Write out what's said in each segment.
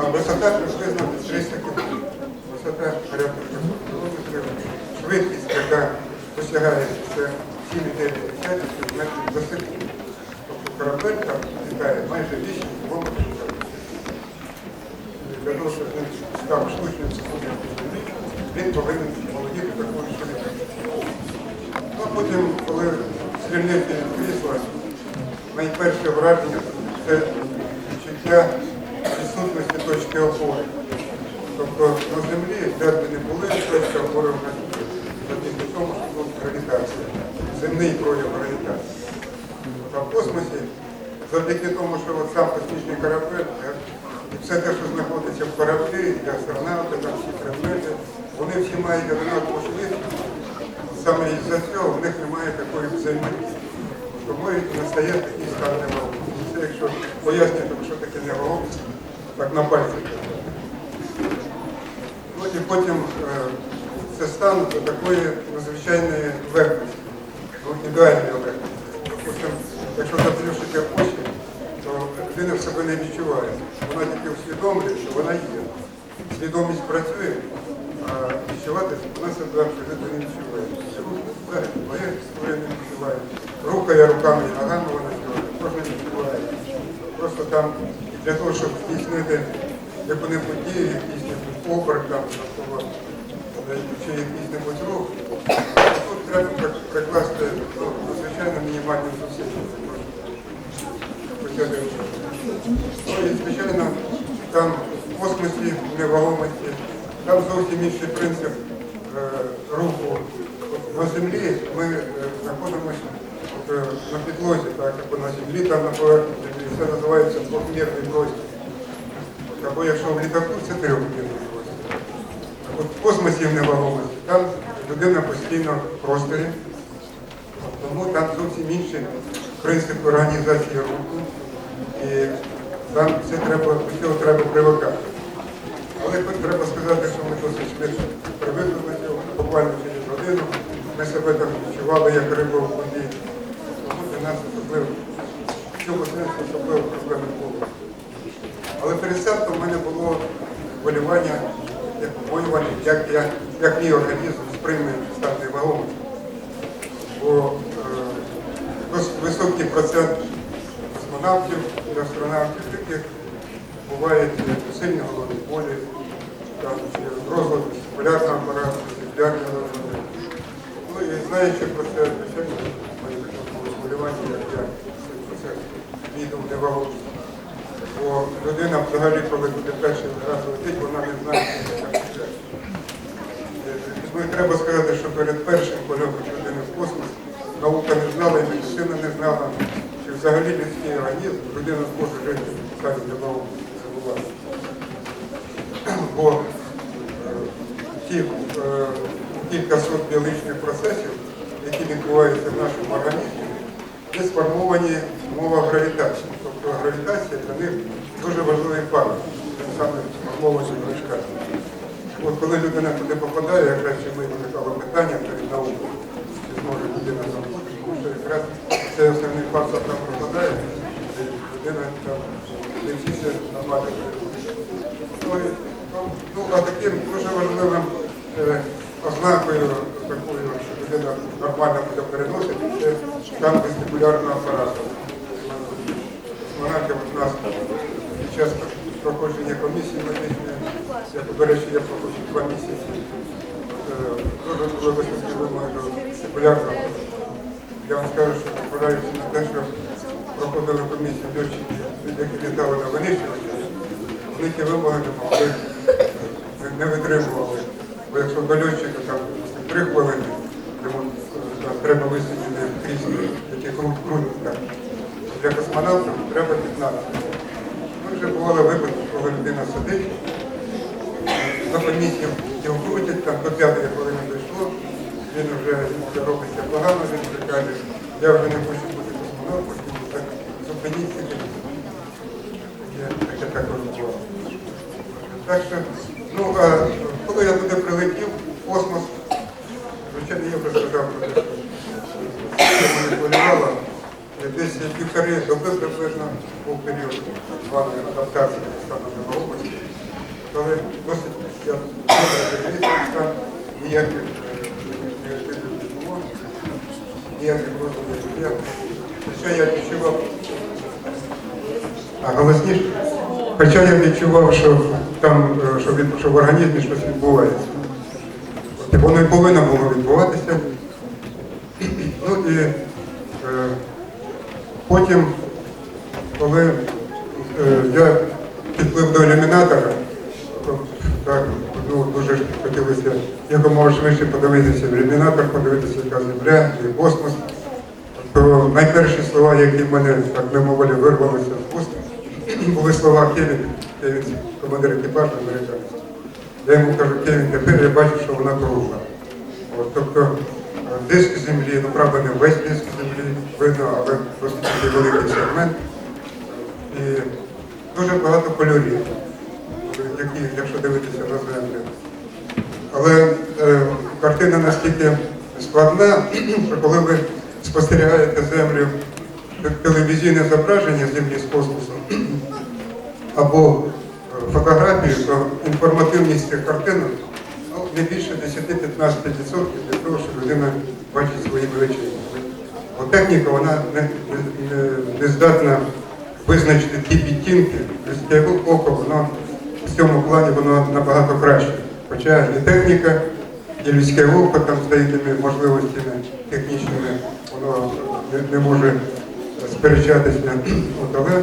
А висота приблизно 300 км. Висота порядка 300 км. Швидкість, яка досягає це 7,9 км за секунду. Тобто корабель там літає майже 8 км. Для того, щоб він став штучним секундом він повинен володіти такою швидкістю. Ну, а потім, коли звільнився від крісла, найперше враження це відчуття відсутності точки опори. Тобто на землі, де б не були, точка опори в нас є. Завдяки тому, що тут гравітація, земний прояв гравітації. А в космосі, завдяки тому, що от сам космічний корабель, і все те, що знаходиться в кораблі, і астронавти, там всі предмети, вони всі мають однакову швидкість. Саме із-за цього в них немає такої взаємодії. Тому і настає такий стан невагомості. Це якщо пояснювати, що таке невагомість, так на пальці. Ну і потім е, це стан до такої надзвичайної легкості, ну, ідеальної легкості. Якщо то людина себе не відчуває. Вона тільки усвідомлює, що вона є. Свідомість працює, а відчувати вона себе абсолютно не відчуває. Моя історія не відчуває. Рухає руками і ногами вона також не відчуває. Просто там для того, щоб здійснити яку-небудь дію, якийсь небудь оберт там, е, чи якийсь небудь рух, тут треба прикласти ну, звичайно мінімальні зусилля. Хоча б Ну і звичайно, там в космосі невагомості, там зовсім інший принцип е, руху. На землі ми е, знаходимося е, на підлозі, так, або на землі, там на поверхні землі. Це називається двохмірний простір. Або якщо в літаку, це трьохмірний простір. От в космосі в невагомості, там людина постійно в просторі, тому там зовсім інший принцип організації руху. І там все треба, до цього треба привикати. Але треба сказати, що ми досить швидко привикли до цього, буквально через годину. Ми себе там відчували, як риба в воді. Тому для нас особливо, в цьому сенсі особливо проблем не було. Але перед стартом в мене було хвилювання, як побоювання, як, я, як мій організм сприйме стан невагомості. Бо е, високий процент космонавтів і астронавтів, таких бувають сильні головні болі, розлад полярного апарату, вестибулярні розлади. Ну і знаючи про це, звичайно, мої таке хвилювання, як я про процес війду не невагомість. Бо людина взагалі, коли буде перший раз летить, вона не знає, що це таке. Ну і треба сказати, що перед першим польотом людини в космос наука не знала і медицина не знала, чи взагалі людський організм, людина зможе жити стані любого забувати. Бо е, ті е, кілька сот біологічних процесів, які відбуваються в нашому організмі, є сформовані в умовах гравітації. Тобто гравітація для них дуже важливий тим саме сформовані в От коли людина туди попадає, якраз і виникало питання перед наукою, чи зможе людина там тому що якраз цей основний фактор там пропадає, і людина там не вчиться. Ну, а таким дуже важливим е, ознакою такою, що людина нормально буде переносити, це стан вестибулярного апарату. Монахи у нас під час проходження комісії медичної, я, до я проходжу два місяці, е, дуже високі вимоги до вестибулярного. Я вам скажу, що опираючи на те, що проходили комісію льотчики, які літали на винищувачі, ті вимоги не витримували. Бо якщо дольотчика там три хвилини, йому е, там, треба висидіти в кріслі, такі так. Для космонавтів треба 15. Ми вже бували випадки, коли людина сидить, на комісії його крутять, там до п'ятої хвилини дійшло, він вже йому робиться погано, він вже каже, я вже не хочу бути космонавтом, тому так зупиніться. Є таке також було. Так що, ну, а коли я туди прилетів, в космос, звичайно, я вже сказав про те, що мене хвилювало. Десь півтори доби приблизно був період званої адаптації стану невагомості. але досить я там ніяких е, не було, ніяких розумів не було. Хоча я відчував, а голосніше, хоча я відчував, що там, е, що, від, що в організмі щось відбувається. І воно і повинно було відбуватися. Ну і е, потім, коли е, я підплив до ілюмінатора, то, так, ну, дуже хотілося якомога швидше подивитися в ілюмінатор, подивитися, яка земля і космос. То найперші слова, які в мене так мимоволі вирвалися з уст, були слова Кевін, Кевін, командир екіпажу американський. Я йому кажу, Кевін, тепер я бачу, що вона. От, тобто е, диск землі, ну правда не весь диск землі видно, але досить такий великий сегмент. І дуже багато кольорів, які, якщо дивитися на землю. Але е, картина настільки складна, що коли ви спостерігаєте землю, те- телевізійне зображення землі з космосу або е, фотографію, то інформативність цих ну, не більше 10-15% для того, щоб людина бачить своїми очима. Бо техніка вона не, не, не, здатна визначити ті відтінки, людське око, воно в цьому плані воно набагато краще. Хоча і техніка, і людське око там з деякими можливостями технічними, воно не, не може сперечатися. От, але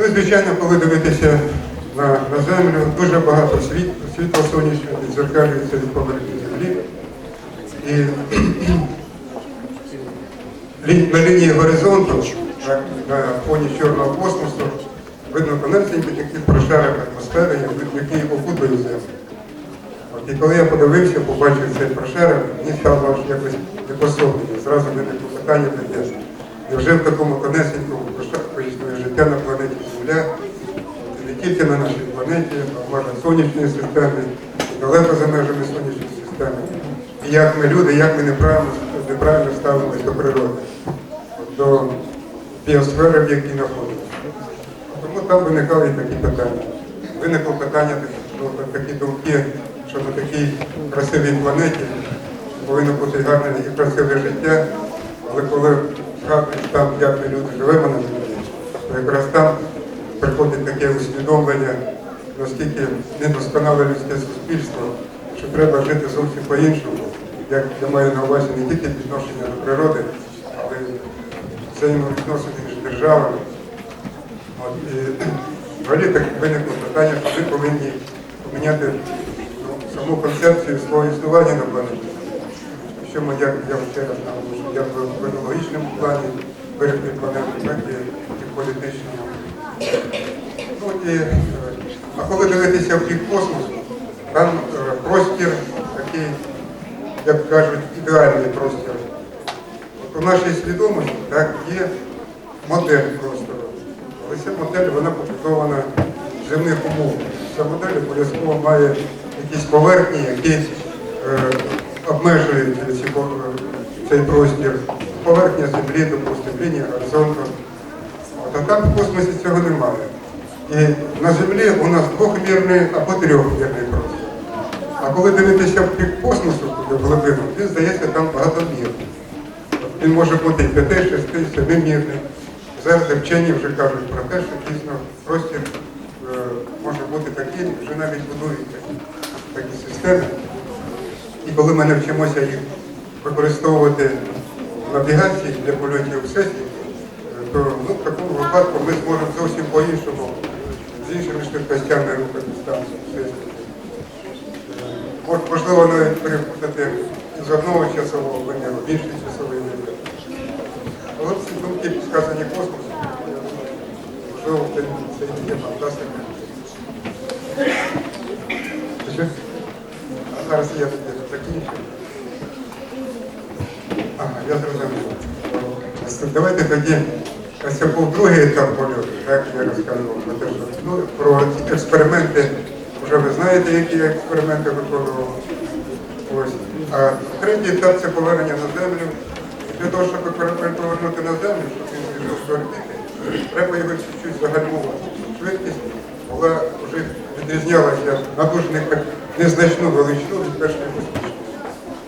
Ну, звичайно, коли дивитися на, на землю, дуже багато світ, світла сонячного відзеркалюється від поверхні землі. І на лінії горизонту, на фоні чорного космосу, видно тоненький такий прошарок атмосфери, який окутує землю. От, і коли я подивився, побачив цей прошарок, мені стало якось непособно. Зразу виникло питання таке. Невже в такому тонесенькому прошарку існує життя на планеті Земля, і не тільки на нашій планеті, а може сонячної системи, і далеко за межами сонячної системи. І як ми люди, як ми неправильно, неправильно ставимося до природи, до біосфери, в якій знаходимося. Тому там виникали і такі питання. Виникло питання, ну, такі думки, що на такій красивій планеті повинно бути гарне і красиве життя, але коли там, як ми люди живемо на землі, то якраз там приходить таке усвідомлення, наскільки недосконале людське суспільство, що треба жити зовсім по-іншому. Як я маю на увазі не тільки відношення до природи, але взаємовідносини між державами. От, і взагалі так виникло питання, що ми повинні поміняти ну, саму концепцію свого існування на планеті. Що ми, як я ще раз як в екологічному плані берегти планету, так і, в політичному. Ну, і, е, а коли дивитися в бік космосу, там е, простір такий, як кажуть, ідеальний простір. От у нашій свідомості так, є модель простору. Але ця модель вона побудована в земних умовах. Ця модель обов'язково має якісь поверхні, які е, цей простір. Поверхня землі, допустимо, лінія горизонту. А там в космосі цього немає. І на землі у нас двохмірний або трьохмірний простір. А коли дивитися в бік космосу, туди глибину, він здається там багатомірний. Він може бути і 5, 6, 7-мірний. Зараз вчені вже кажуть про те, що дійсно простір е, може бути такий, вже навіть будують такі системи. І коли ми навчимося їх використовувати в навігації для польотів всесвіті, е, то ну, в такому випадку ми зможемо зовсім по-іншому, з іншими швидкостями рухатись там всесвіті. Е, Можливо, навіть перепутати з одного часового виміру в інший часовий вимір. Але ці думки сказані космосом. Можливо, це, і є фантастика. Зараз я тоді закінчу. Ага, я зрозумів. Ось Давайте тоді, це був другий етап польоту, так я розказував про те, що ну, про ці експерименти, вже ви знаєте, які я експерименти виконував. Ось. А третій етап це повернення на землю. І для того, щоб повернути на землю, щоб він пішов до орбіти, треба його чуть-чуть загальмувати швидкість була вже відрізнялася на дуже незначну величину від першої космічної.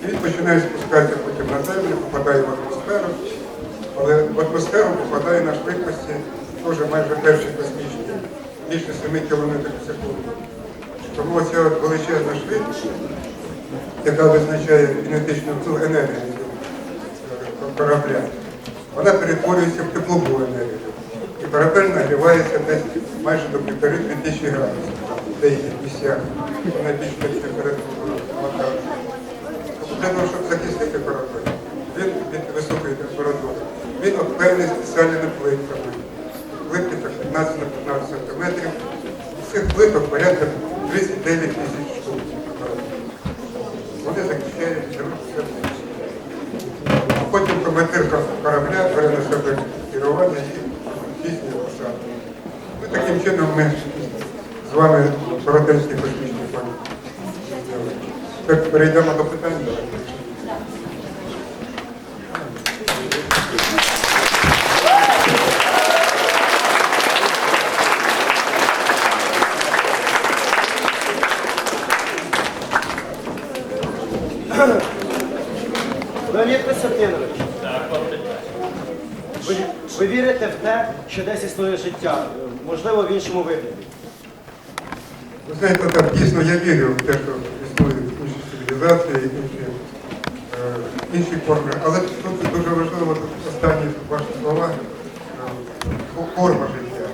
І він починає спускатися потім на землю, попадає в атмосферу, але в атмосферу попадає на швидкості теж майже перші космічні, більше 7 км в секунду. Тому оця от величезна швидкість, яка визначає кінетичну ну, енергію е, корабля, вона перетворюється в теплову енергію. І корабель нагрівається десь майже до півтори-дві тисячі градусів в деяких місцях. Вона більш температуру вкладає. Для того, щоб захистити корабель, він від високої температури, він обпевнений спеціальними плитками. Плитки так 15 на 15 сантиметрів. Цих плиток порядка 39 тисяч штук. Вони захищають все. Потім командир корабля бере на себе керування і здійснює посадку. Ну, таким чином ми з вами космічний план. зробили. Тепер перейдемо до питань. Леонід Костянтинович, ви, ви вірите в те, що десь існує життя, можливо, в іншому вигляді? Ви знаєте, так дійсно я вірю в те, що існують інші цивілізації, інші, е, інші форми. Але тут дуже важливо останні ваші слова е, форма життя.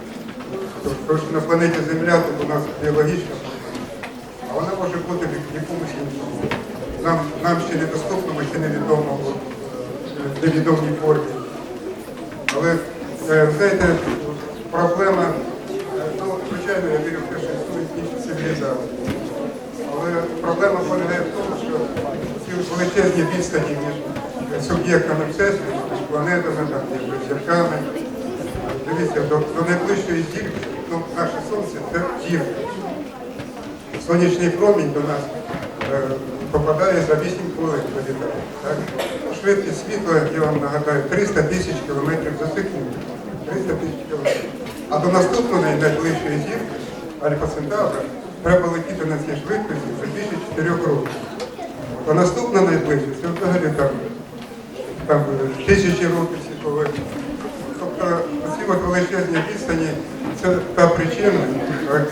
Тобто, Тому що на планеті Земля тут у нас біологічна форма, а вона може бути в якомусь іншому. Нам, нам ще недоступному, ще невідомо в невідомій формі. Але е, знаєте, проблема, е, ну, звичайно, я вірю те, що існують інші цивілізації. Але проблема полягає в тому, що ці величезні відстані між суб'єктами Всесвіту, між планетами, там, між зірками. Дивіться, до, до найближчої зірки, ну, наше сонце це зірка. Сонячний промінь до нас е, попадає за 8 хвилин долітає. Так? Швидкість світла, я вам нагадаю, 300 тисяч кілометрів за секунду. 300 тисяч кілометрів. А до наступної найближчої зірки, Альфа Центавра, треба летіти на цій швидкості вже більше 4 років. А наступна найближча, це взагалі там, там тисячі років світлових. Тобто ці от величезні відстані це та причина, так,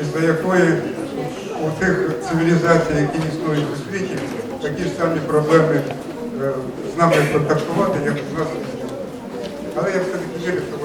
із-за якої у тих цивілізацій, які існують у світі, такі ж самі проблеми е, з нами контактувати, як з нас. Але я все-таки вірю, що